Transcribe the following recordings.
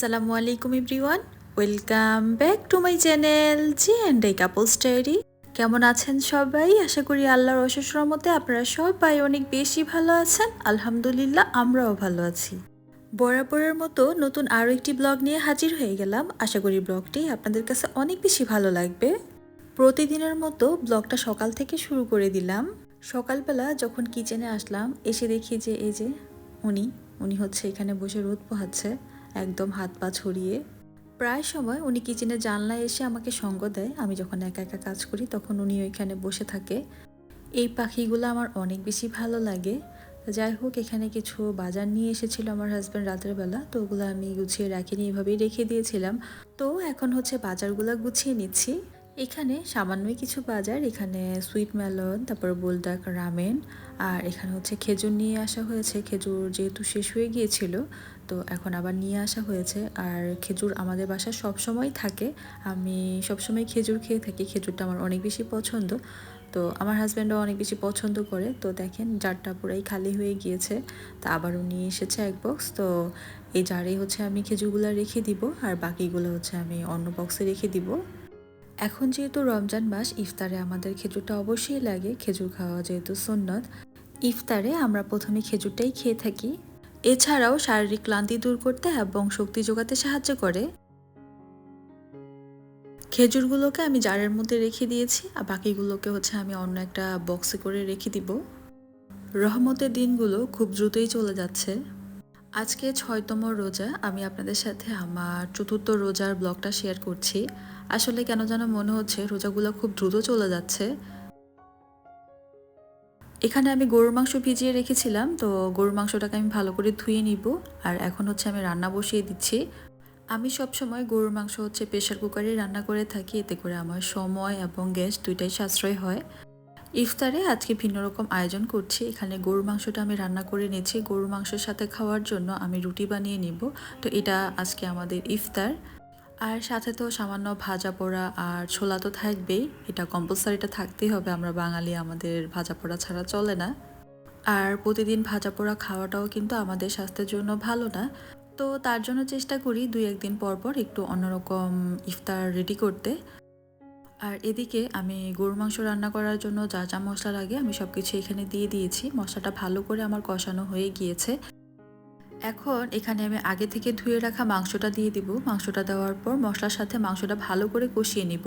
আসসালামু আলাইকুম everyone. Welcome back to my channel G and I couples diary. কেমন আছেন সবাই? আশা করি আল্লাহর অশেষ রহমতে আপনারা সবাই অনেক বেশি ভালো আছেন। আলহামদুলিল্লাহ, আমরাও ভালো আছি। বরাবরের মতো নতুন আরও একটি ব্লগ নিয়ে হাজির হয়ে গেলাম। আশা করি ব্লগটি আপনাদের কাছে অনেক বেশি ভালো লাগবে। প্রতিদিনের মতো ব্লগটা সকাল থেকে শুরু করে দিলাম। সকালবেলা যখন কিচেনে আসলাম, এসে দেখি যে, এই যে উনি উনি হচ্ছে এখানে বসে রোদ পোহাচ্ছে। একদম হাত পা ছড়িয়ে। প্রায় সময় উনি কিচেনে জানলায় এসে আমাকে সঙ্গ দেয়। আমি যখন একা একা কাজ করি তখন উনি ওইখানে বসে থাকে। এই পাখিগুলো আমার অনেক বেশি ভালো লাগে। যাই হোক, এখানে কিছু বাজার নিয়ে এসেছিল আমার হাজব্যান্ড রাতের বেলা। তো ওগুলো আমি গুছিয়ে রাখিনি, এভাবেই রেখে দিয়েছিলাম। তো এখন হচ্ছে বাজারগুলো গুছিয়ে নিচ্ছি। এখানে সামান্যই কিছু বাজার। এখানে সুইট মেলন তারপর বোলডাক রামেন আর এখানে হচ্ছে খেজুর নিয়ে আসা হয়েছে। খেজুর যেহেতু শেষ হয়ে গিয়েছিল, তো এখন আবার নিয়ে আসা হয়েছে। আর খেজুর আমাদের বাসায় সবসময় থাকে। আমি সবসময় খেজুর খেয়ে থাকি। খেজুরটা আমার অনেক বেশি পছন্দ। তো আমার হাজব্যান্ডও অনেক বেশি পছন্দ করে। তো দেখেন, জারটা পুরাই খালি হয়ে গিয়েছে। তা আবারও নিয়ে এসেছে এক বক্স তো এই জারে হচ্ছে আমি খেজুরগুলো রেখে দিব। আর বাকিগুলো হচ্ছে আমি অন্য বক্সে রেখে দিব। এখন যেহেতু রমজান মাস, ইফতারে আমাদের খেজুরটা অবশ্যই লাগে, খেজুর খাওয়া যেহেতু সুন্নত। ইফতারে আমরা প্রথমে খেজুরটাই খেয়ে থাকি। এছাড়াও শারীরিক ক্লান্তি দূর করতে এবং শক্তি যোগাতে সাহায্য করে। খেজুরগুলোকে আমি জারের মধ্যে রেখে দিয়েছি, আর বাকিগুলোকে হচ্ছে আমি অন্য একটা বক্সে করে রেখে দিব। রহমতের দিনগুলো খুব দ্রুতই চলে যাচ্ছে। আজকে ছয়তম রোজা, আমি আপনাদের সাথে আমার চতুর্থ রোজার ব্লগটা শেয়ার করছি। আসলে কেন যেন মনে হচ্ছে রোজাগুলো খুব দ্রুত চলে যাচ্ছে। এখানে আমি গরুর মাংস ভিজিয়ে রেখেছিলাম, তো গরুর মাংসটাকে আমি ভালো করে ধুয়ে নিব, আর এখন হচ্ছে আমি রান্না বসিয়ে দিচ্ছি। আমি সব সময় গরুর মাংস হচ্ছে প্রেশার কুকারে রান্না করে থাকি, এতে করে আমার সময় এবং গ্যাস দুইটাই সাশ্রয় হয়। ইফতারে আজকে ভিন্ন রকম আয়োজন করছি। এখানে গরুর মাংসটা আমি রান্না করে নিয়েছি গরুর মাংসের সাথে খাওয়ার জন্য আমি রুটি বানিয়ে নিব। তো এটা আজকে আমাদের ইফতার। আর সাথে তো সামান্য ভাজা পোড়া আর ছোলা তো থাকবেই। এটা কম্পালসারিটা থাকতেই হবে। আমরা বাঙালি, আমাদের ভাজা পোড়া ছাড়া চলে না। আর প্রতিদিন ভাজা পোড়া খাওয়াটাও কিন্তু আমাদের স্বাস্থ্যের জন্য ভালো না। তো তার জন্য চেষ্টা করি দুই একদিন পর পর একটু অন্যরকম ইফতার রেডি করতে। আর এদিকে আমি গরুর মাংস রান্না করার জন্য যা যা মশলা লাগে আমি সব কিছু এখানে দিয়ে দিয়েছি। মশলাটা ভালো করে আমার কষানো হয়ে গিয়েছে। এখন এখানে আমি আগে থেকে ধুয়ে রাখা মাংসটা দিয়ে দিব। মাংসটা দেওয়ার পর মশলার সাথে মাংসটা ভালো করে কষিয়ে নিব।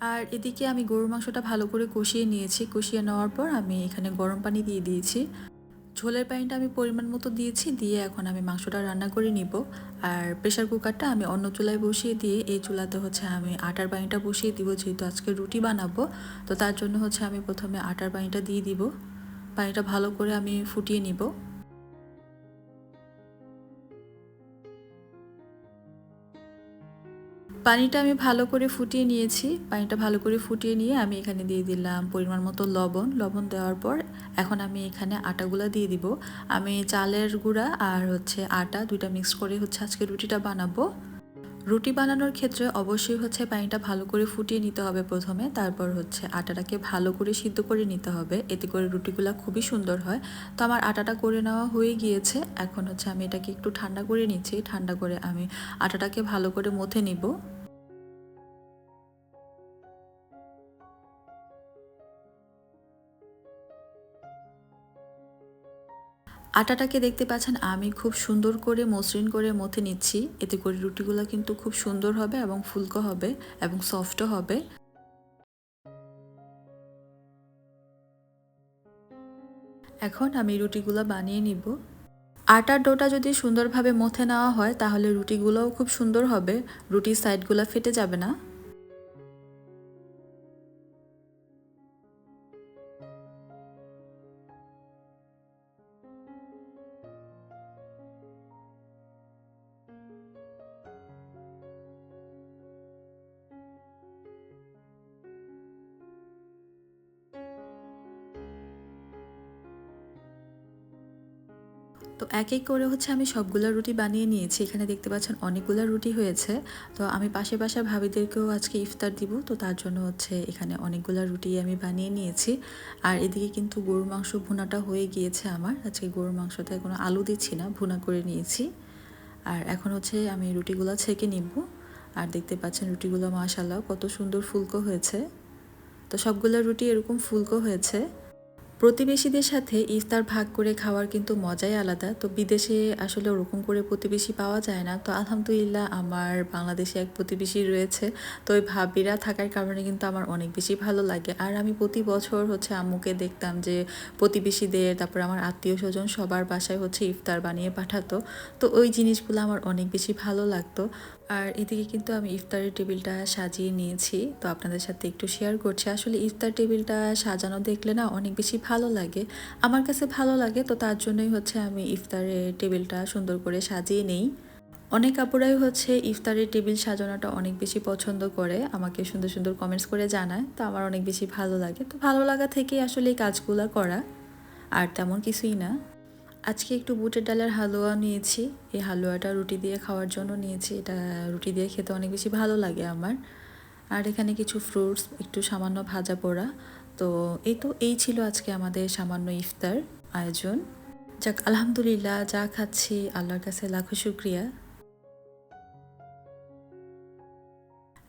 আর এদিকে আমি গরুর মাংসটা ভালো করে কষিয়ে নিয়েছি। কষিয়ে নেওয়ার পর আমি এখানে গরম পানি দিয়ে দিয়েছি। ঝোলের পানিটা আমি পরিমাণ মতো দিয়েছি, দিয়ে এখন আমি মাংসটা রান্না করে নিব। আর প্রেশার কুকারটা আমি অন্য চুলায় বসিয়ে দিয়ে, এই চুলাতে হচ্ছে আমি আটার পানিটা বসিয়ে দিব, যেহেতু আজকে রুটি বানাবো। তো তার জন্য হচ্ছে আমি প্রথমে আটার পানিটা দিয়ে দিব। পানিটা ভালো করে আমি ফুটিয়ে নিব। পানিটা আমি ভালো করে ফুটিয়ে নিয়েছি। পানিটা ভালো করে ফুটিয়ে নিয়ে আমি এখানে দিয়ে দিলাম পরিমাণ মতো লবণ। লবণ দেওয়ার পর এখন আমি এখানে আটাগুলো দিয়ে দিব। আমি চালের গুঁড়া আর হচ্ছে আটা দুইটা মিক্স করে হচ্ছে আজকে রুটিটা বানাবো। রুটি বানানোর ক্ষেত্রে অবশ্যই হচ্ছে পানিটা ভালো করে ফুটিয়ে নিতে হবে প্রথমে। তারপর হচ্ছে আটাটাকে ভালো করে সিদ্ধ করে নিতে হবে। এতে করে রুটিগুলো খুবই সুন্দর হয়। তো আমার আটাটা করে নেওয়া হয়ে গিয়েছে। এখন হচ্ছে আমি এটাকে একটু ঠান্ডা করে নিচ্ছি। ঠান্ডা করে আমি আটাটাকে ভালো করে মথে নিব। আটাটাকে দেখতে পাচ্ছেন, আমি খুব সুন্দর করে মসৃণ করে মথে নিচ্ছি। এতে করে রুটিগুলো কিন্তু খুব সুন্দর হবে এবং ফুলকো হবে এবং সফটও হবে। এখন আমি রুটিগুলো বানিয়ে নিব। আটার ডোটা যদি সুন্দরভাবে মথে নেওয়া হয়, তাহলে রুটিগুলোও খুব সুন্দর হবে। রুটির সাইডগুলো ফেটে যাবে না। তো এক এক করে হচ্ছে আমি সবগুলা রুটি বানিয়ে নিয়েছি। এখানে দেখতে পাচ্ছেন অনেকগুলা রুটি হয়েছে। তো আমি পাশে পাশে ভাবিদেরকেও আজকে ইফতার দিব। তো তার জন্য হচ্ছে এখানে অনেকগুলা রুটি আমি বানিয়ে নিয়েছি। আর এদিকে কিন্তু গরুর মাংস ভুনাটা হয়ে গিয়েছে আমার। আজকে গরুর মাংসতে কোনো আলু দিচ্ছি না, ভুনা করে নিয়েছি। আর এখন হচ্ছে আমি রুটিগুলো ছেঁকে নিব। আর দেখতে পাচ্ছেন রুটিগুলো মাশাল্লাহ কত সুন্দর ফুলকো হয়েছে। তো সবগুলো রুটি এরকম ফুলকো হয়েছে। প্রতিবেশীদের সাথে ইফতার ভাগ করে খাওয়ার কিন্তু মজাই আলাদা। তো বিদেশে আসলে ওরকম করে প্রতিবেশী পাওয়া যায় না। তো আলহামদুলিল্লাহ আমার বাংলাদেশে এক প্রতিবেশী রয়েছে। তো ওই ভাবিরা থাকার কারণে কিন্তু আমার অনেক বেশি ভালো লাগে। আর আমি প্রতি বছর হচ্ছে আম্মুকে দেখতাম যে প্রতিবেশীদের, তারপর আমার আত্মীয় স্বজন সবার বাসায় হচ্ছে ইফতার বানিয়ে পাঠাতো। তো ওই জিনিসগুলো আমার অনেক বেশি ভালো লাগতো। আর এদিকে কিন্তু আমি ইফতারের টেবিলটা সাজিয়ে নিয়েছি, তো আপনাদের সাথে একটু শেয়ার করছি। আসলে ইফতার টেবিলটা সাজানো দেখলে না অনেক বেশি ভালো লাগে। আমার কাছে ভালো লাগে, তো তার জন্যই হচ্ছে আমি ইফতারের টেবিলটা সুন্দর করে সাজিয়ে নেই। অনেক আপুরাই হচ্ছে ইফতারের টেবিল সাজানোটা অনেক বেশি পছন্দ করে, আমাকে সুন্দর সুন্দর কমেন্টস করে জানায়, তো আমার অনেক বেশি ভালো লাগে। তো ভালো লাগা থেকেই আসলে এই কাজগুলো করা, আর তেমন কিছুই না। আজকে একটু বুটের ডালের হালুয়া নিয়েছি। এই হালুয়াটা রুটি দিয়ে খাওয়ার জন্য নিয়েছি। এটা রুটি দিয়ে খেতে অনেক বেশি ভালো লাগে আমার। আর এখানে কিছু ফ্রুটস একটু সামান্য ভাজা পোড়া। তো এই তো, এই ছিল আজকে আমাদের সামান্য ইফতার আয়োজন। যাক, আলহামদুলিল্লাহ, যা খাচ্ছি, আল্লাহর কাছে লাখো শুক্রিয়া।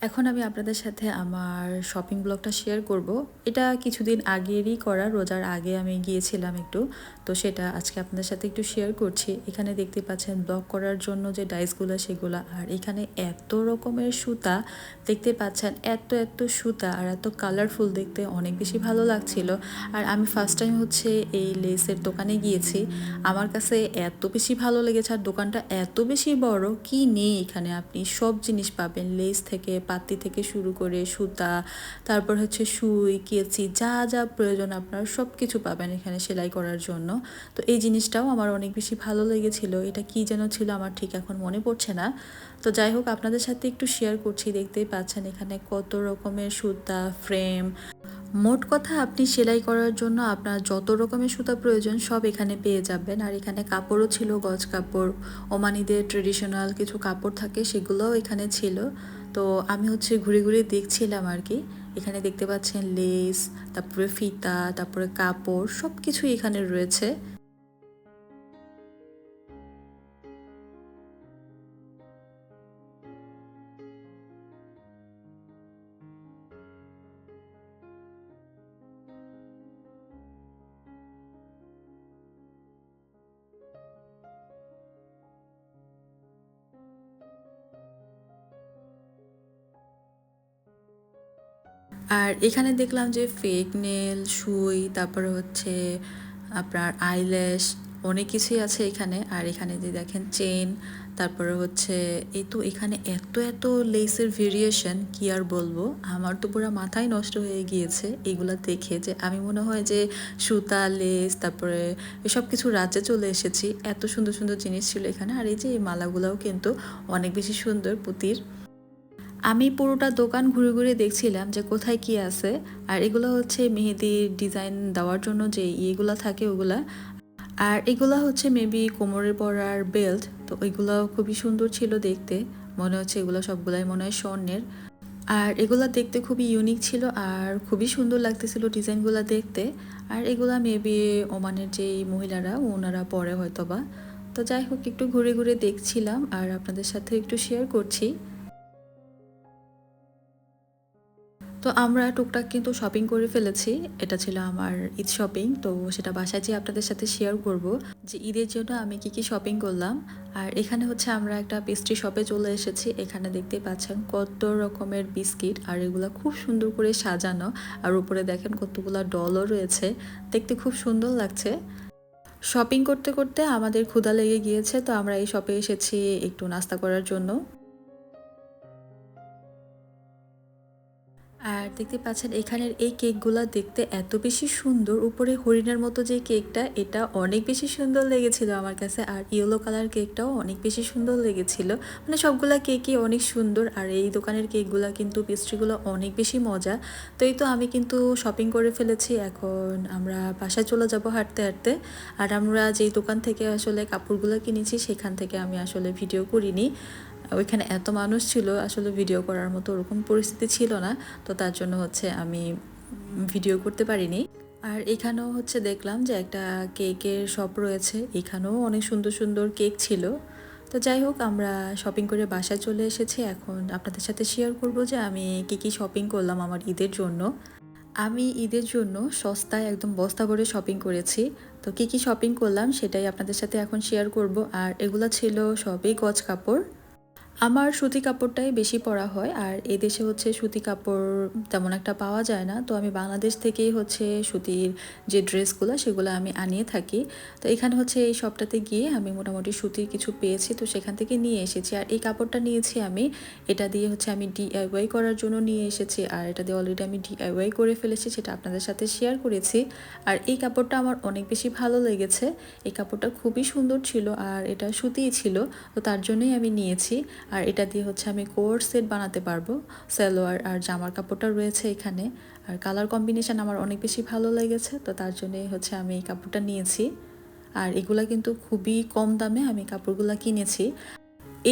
এখন আমি আপনাদের সাথে আমার শপিং ব্লগটা শেয়ার করব। এটা কিছুদিন আগেরই করা, রোজার আগে আমি গিয়েছিলাম একটু। তো সেটা আজকে আপনাদের সাথে একটু শেয়ার করছি। এখানে দেখতে পাচ্ছেন ব্লক করার জন্য যে ডাইসগুলো সেগুলো। আর এখানে এত রকমের সুতা দেখতে পাচ্ছেন, এত এত সুতা আর এত কালারফুল দেখতে অনেক বেশি ভালো লাগছিল। আর আমি ফার্স্ট টাইম হচ্ছে এই লেসের দোকানে গিয়েছি। আমার কাছে এত বেশি ভালো লেগেছে আর দোকানটা এত বেশি বড়, কি নেই এখানে আপনি? সব জিনিস পাবেন লেস থেকে, পাতি থেকে শুরু করে সুতা, তারপর হচ্ছে সুই, কেচি, যা যা প্রয়োজন আপনার সব কিছু পাবেন এখানে সেলাই করার জন্য। তো এই জিনিসটাও আমার অনেক বেশি ভালো লেগেছিল। এটা কি যেন ছিল আমার ঠিক এখন মনে পড়ছে না। তো যাই হোক, আপনাদের সাথে একটু শেয়ার করছি। দেখতেই পাচ্ছেন এখানে কত রকমের সুতা ফ্রেম মোট কথা আপনি সেলাই করার জন্য আপনার যত রকমের সুতা প্রয়োজন সব এখানে পেয়ে যাবেন। আর এখানে কাপড়ও ছিল, গজ কাপড়, ওমানিদের ট্রেডিশনাল কিছু কাপড় থাকে সেগুলোও এখানে ছিল। তো আমি হচ্ছে ঘুরে ঘুরে দেখছিলাম আর কি। এখানে দেখতে পাচ্ছেন লেস তারপরে ফিতা তারপরে কাপড় সব কিছুই এখানে রয়েছে। আর এখানে দেখলাম যে ফেক নেল সুই, তারপরে হচ্ছে আপনার আইল্যাশ অনেক কিছুই আছে এখানে। আর এখানে যে দেখেন চেন তারপরে হচ্ছে এই তো এখানে এত এত লেসের ভেরিয়েশন কি আর বলব? আমার তো পুরো মাথায় নষ্ট হয়ে গিয়েছে এগুলা দেখে যে আমি মনে হয় যে সুতা লেস তারপরে এসব কিছু রাজ্যে চলে এসেছি। এত সুন্দর সুন্দর জিনিস ছিল এখানে। আর এই যে এই মালাগুলাও কিন্তু অনেক বেশি সুন্দর পুতির। আমি পুরোটা দোকান ঘুরে ঘুরে দেখছিলাম যে কোথায় কি আছে। আর এগুলো হচ্ছে মেহেদির ডিজাইন দেওয়ার জন্য যে ইয়েগুলো থাকে ওগুলা। আর এগুলো হচ্ছে মেবি কোমরে পরার বেল্ট তো ওইগুলো খুবই সুন্দর ছিল দেখতে। মনে হচ্ছে এগুলো সবগুলাই মনে হয় স্বর্ণের। আর এগুলা দেখতে খুবই ইউনিক ছিল আর খুবই সুন্দর লাগতেছিল ডিজাইনগুলো দেখতে। আর এগুলা মেবি ওমানের যে মহিলারা, ওনারা পরে হয়তো বা তো যাই হোক, একটু ঘুরে ঘুরে দেখছিলাম আর আপনাদের সাথে একটু শেয়ার করছি। তো আমরা টুকটাক কিন্তু শপিং করে ফেলেছি। এটা ছিল আমার ঈদ শপিং তো সেটা বাসায় যেয়ে আপনাদের সাথে শেয়ার করব যে ঈদের জন্য আমি কি কি শপিং করলাম। আর এখানে হচ্ছে আমরা একটা পেস্ট্রি শপে চলে এসেছি। এখানে দেখতে পাচ্ছেন কত রকমের বিস্কিট আর এগুলো খুব সুন্দর করে সাজানো। আর উপরে দেখেন কতগুলো ডলও রয়েছে। দেখতে খুব সুন্দর লাগছে। শপিং করতে করতে আমাদের ক্ষুধা লেগে গিয়েছে, তো আমরা এই শপে এসেছি একটু নাস্তা করার জন্য। আর দেখতে পাচ্ছেন, এখানের এই কেকগুলা দেখতে এত বেশি সুন্দর। উপরে হরিণের মতো যে কেকটা, এটা অনেক বেশি সুন্দর লেগেছিল আমার কাছে। আর ইয়েলো কালার কেকটাও অনেক বেশি সুন্দর লেগেছিল। মানে সবগুলা কেকই অনেক সুন্দর, আর এই দোকানের কেকগুলা কিন্তু পেস্ট্রিগুলো অনেক বেশি মজা। তো এই তো আমি কিন্তু শপিং করে ফেলেছি। এখন আমরা বাসায় চলে যাব হাঁটতে হাঁটতে। আর আমরা যেই দোকান থেকে আসলে কাপড়গুলো কিনেছি, সেখান থেকে আমি আসলে ভিডিও করিনি। ওইখানে এত মানুষ ছিল, আসলে ভিডিও করার মতো ওরকম পরিস্থিতি ছিল না। তো তার জন্য হচ্ছে আমি ভিডিও করতে পারিনি। আর এখানেও হচ্ছে দেখলাম যে একটা কেকের শপ রয়েছে। এখানেও অনেক সুন্দর সুন্দর কেক ছিল। তো যাই হোক, আমরা শপিং করে বাসায় চলে এসেছি। এখন আপনাদের সাথে শেয়ার করব যে আমি কী কী শপিং করলাম আমার ঈদের জন্য। আমি ঈদের জন্য সস্তায় একদম বস্তা ভরে শপিং করেছি। তো কী কী শপিং করলাম সেটাই আপনাদের সাথে এখন শেয়ার করব। আর এগুলো ছিল সবই গজ কাপড়। আমার সুতি কাপড়টাই বেশি পরা হয় আর এই দেশে হচ্ছে সুতি কাপড় তেমন একটা পাওয়া যায় না। তো আমি বাংলাদেশ থেকেই হচ্ছে সুতির যে ড্রেসগুলো সেগুলো আমি আনিয়ে থাকি। তো এখানে হচ্ছে এই শপটাতে গিয়ে আমি মোটামুটি সুতির কিছু পেয়েছি, তো সেখান থেকে নিয়ে এসেছি। আর এই কাপড়টা নিয়েছি আমি, এটা দিয়ে হচ্ছে আমি ডিআইওয়াই করার জন্য নিয়ে এসেছি। আর এটা দিয়ে অলরেডি আমি ডিআইওয়াই করে ফেলেছি, সেটা আপনাদের সাথে শেয়ার করেছি। আর এই কাপড়টা আমার অনেক বেশি ভালো লেগেছে। এই কাপড়টা খুবই সুন্দর ছিল আর এটা সুতিই ছিল, তো তার জন্যই আমি নিয়েছি। আর এটা দিয়ে হচ্ছে আমি কোর সেট বানাতে পারব, সালোয়ার আর জামার কাপড়টা রয়েছে এখানে। আর কালার কম্বিনেশান আমার অনেক বেশি ভালো লেগেছে, তো তার জন্যে হচ্ছে আমি এই কাপড়টা নিয়েছি। আর এগুলা কিন্তু খুবই কম দামে আমি কাপড়গুলা কিনেছি।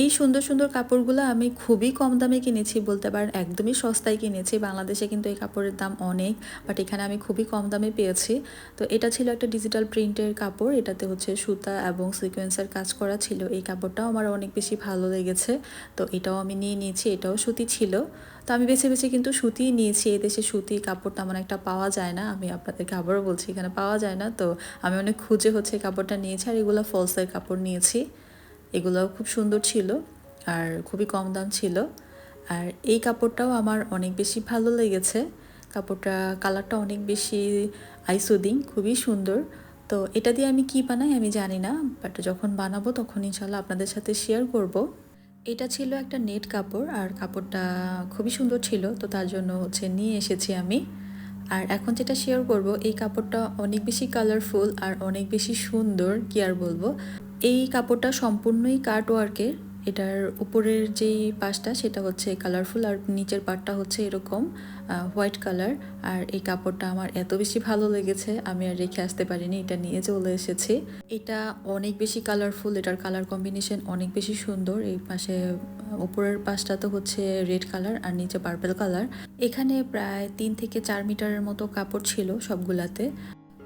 এই সুন্দর সুন্দর কাপড়গুলো আমি খুবই কম দামে কিনেছি বলতে পারেন, একদমই সস্তায় কিনেছি। বাংলাদেশে কিন্তু এই কাপড়ের দাম অনেক বাট এখানে আমি খুবই কম দামে পেয়েছি। তো এটা ছিল একটা ডিজিটাল প্রিন্টের কাপড়, এটাতে হচ্ছে সুতা এবং সিকোয়েন্সের কাজ করা ছিল। এই কাপড়টাও আমার অনেক বেশি ভালো লেগেছে। তো এটাও আমি নিয়ে নিয়েছি, এটাও সুতি ছিল। তো আমি বেছে বেছে কিন্তু সুতিই নিয়েছি। এদেশে সুতি, কাপড় তেমন একটা পাওয়া যায় না। আমি আপনাদেরকে আবারও বলছি, এখানে পাওয়া যায় না। তো আমি অনেক খুঁজে হচ্ছে কাপড়টা নিয়েছি, আর এগুলো ফলসের কাপড় নিয়েছি। এগুলোও খুব সুন্দর ছিল আর খুবই কম দাম ছিল। আর এই কাপড়টাও আমার অনেক বেশি ভালো লেগেছে। কাপড়টা, কালারটা অনেক বেশি আইসুদিং খুবই সুন্দর। তো এটা দিয়ে আমি কি বানাই আমি জানি না বাট যখন বানাবো তখন ইনশাল্লাহ আপনাদের সাথে শেয়ার করব। এটা ছিল একটা নেট কাপড় আর কাপড়টা খুবই সুন্দর ছিল, তো তার জন্য হচ্ছে নিয়ে এসেছি আমি। আর এখন যেটা শেয়ার করব, এই কাপড়টা অনেক বেশি কালারফুল আর অনেক বেশি সুন্দর, কি আর বলব? এই কাপড়টা সম্পূর্ণই কাট ওয়ার্কের। এটার উপরের যেই পাশটা, সেটা হচ্ছে কালারফুল আর নিচের পাটটা হচ্ছে এরকম হোয়াইট কালার আর এই কাপড়টা আমার এত বেশি ভালো লেগেছে, আমি আর রেখে আসতে পারিনি, এটা নিয়ে চলে এসেছি। এটা অনেক বেশি কালারফুল এটার কালার কম্বিনেশন অনেক বেশি সুন্দর। এই পাশে উপরের পাশটা তো হচ্ছে রেড কালার আর নিচে পার্পেল কালার এখানে প্রায় তিন থেকে চার মিটারের মতো কাপড় ছিল সবগুলাতে।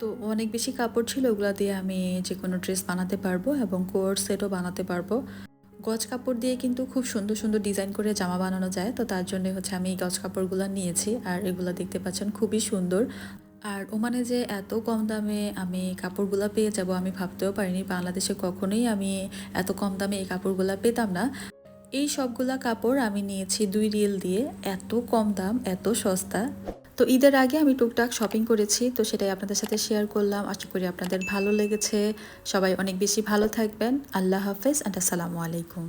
তো অনেক বেশি কাপড় ছিল, ওগুলা দিয়ে আমি যে কোনো ড্রেস বানাতে পারব এবং কোয়ার সেটও বানাতে পারব। গজ কাপড় দিয়ে কিন্তু খুব সুন্দর সুন্দর ডিজাইন করে জামা বানানো যায়, তো তার জন্য হচ্ছে আমি গজ কাপড়গুলো নিয়েছি, আর এগুলো দেখতে পাচ্ছেন খুবই সুন্দর। আর ওমানে যে এত কম দামে আমি কাপড়গুলো পেয়ে যাব, আমি ভাবতেও পারিনি বাংলাদেশে কখনোই আমি এত কম দামে এই কাপড়গুলো পেতাম না। এই সবগুলা কাপড় আমি নিয়েছি দুই রিল দিয়ে, এত কম দাম, এত সস্তা। তো ঈদের আগে আমি টুকটাক শপিং করেছি, তো সেটাই আপনাদের সাথে শেয়ার করলাম। আশা করি আপনাদের ভালো লেগেছে। সবাই অনেক বেশি ভালো থাকবেন। আল্লাহ হাফেজ অ্যান্ড আসসালামু আলাইকুম।